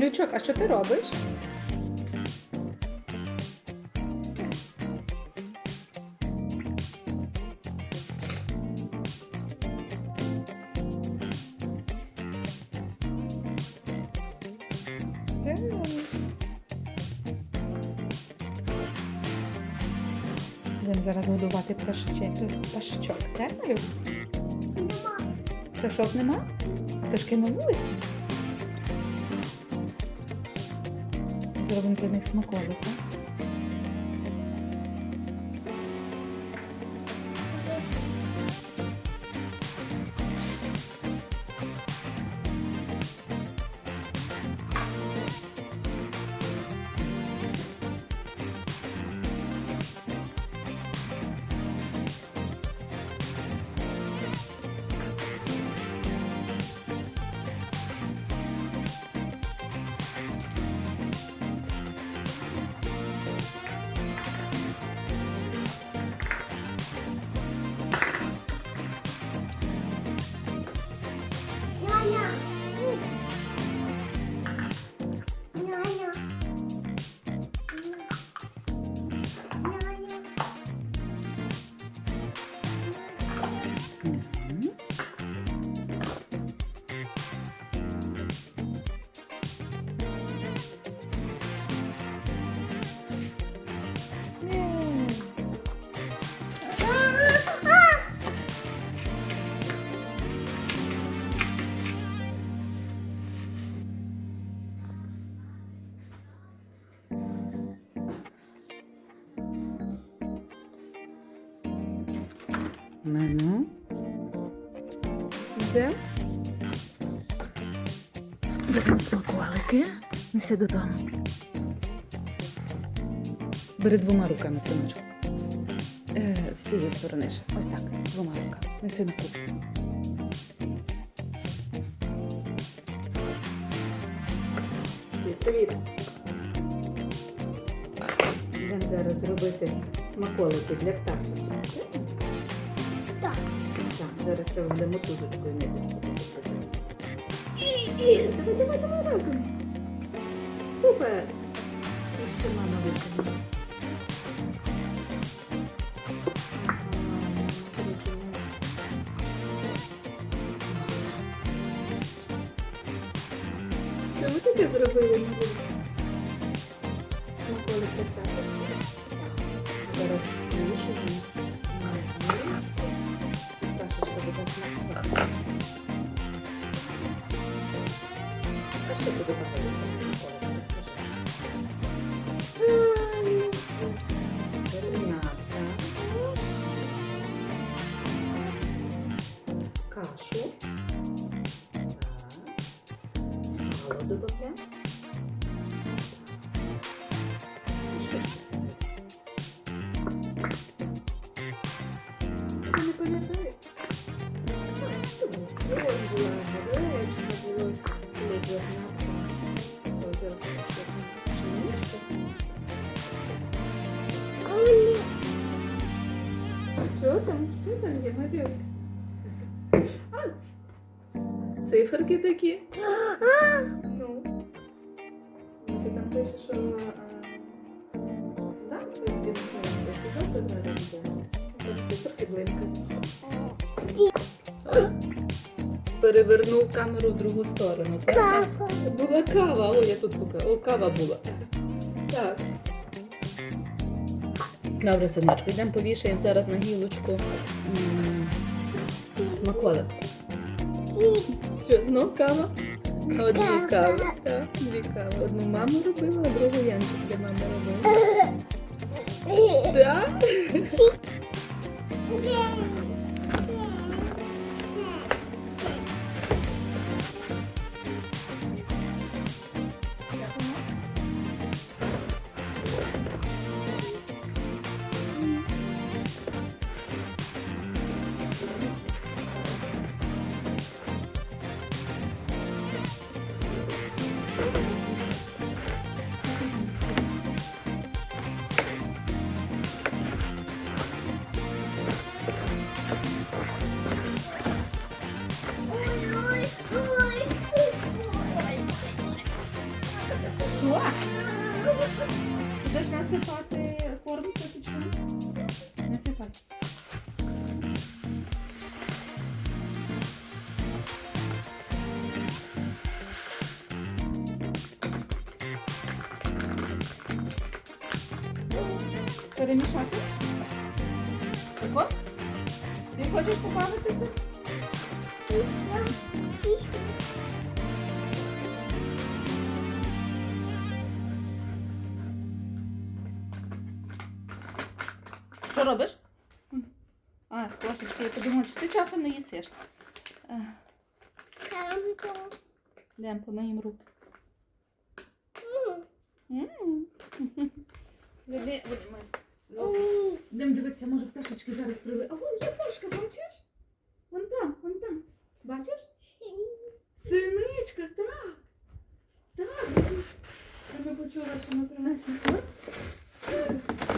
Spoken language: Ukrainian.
Малючок, а що ти робиш? Будемо зараз годувати пташечок, пташечок, так, Малюк? Нема. Пташок нема? Пташки на вулиці? Зробимо для них смаколика. Мену. Де? Беремо смаколики. Неси додому. Бери двома руками, синочку. Е, з цієї сторони ще. Ось так. Двома руками. Неси на кухню. Привіт. Будемо зараз робити смаколики для пташечок. Так. Зараз треба буде мотузочкою ниточку прибрати. Давай, давай, давай разом. Супер! І ще мама. Що ми таке зробили? Сало додаємо. Що ж тут? Ти не пам'ятаєш? Ось була було було зернятка. Ось зараз пшеничка. Що там? Що там є, малюк? А, циферки такі. Ну. Ти там пишеш, що запис відбувся. Ти добре зараз йде? Циферки блимкають. Перевернув камеру в другу сторону. Кава. Була кава. О, я тут покажу. О, кава була. Так. Добре, синочку, йдемо повішаємо зараз на гілочку смаколик. Що, знов кава? О, дві кави. Так, дві кави. Одну мама робила, а другу Янчик для мами робила. Так? О! Будеш насипати корм котичкам? Насипай. Перемішати. Тако? Ти хочеш побавитися? Шість. Шість. Що робиш? А, кошечки, я подумала, що ти часом не їсиш. Е. Йдемо, помиємо руки. М. М. Веди, веди, ми. Будемо дивитися, може пташечки зараз прили. А вон є пташка, бачиш? Вон там, вон там. Бачиш? Синичка, так. Так. Та Ми почули, що ми принесли. Синичка.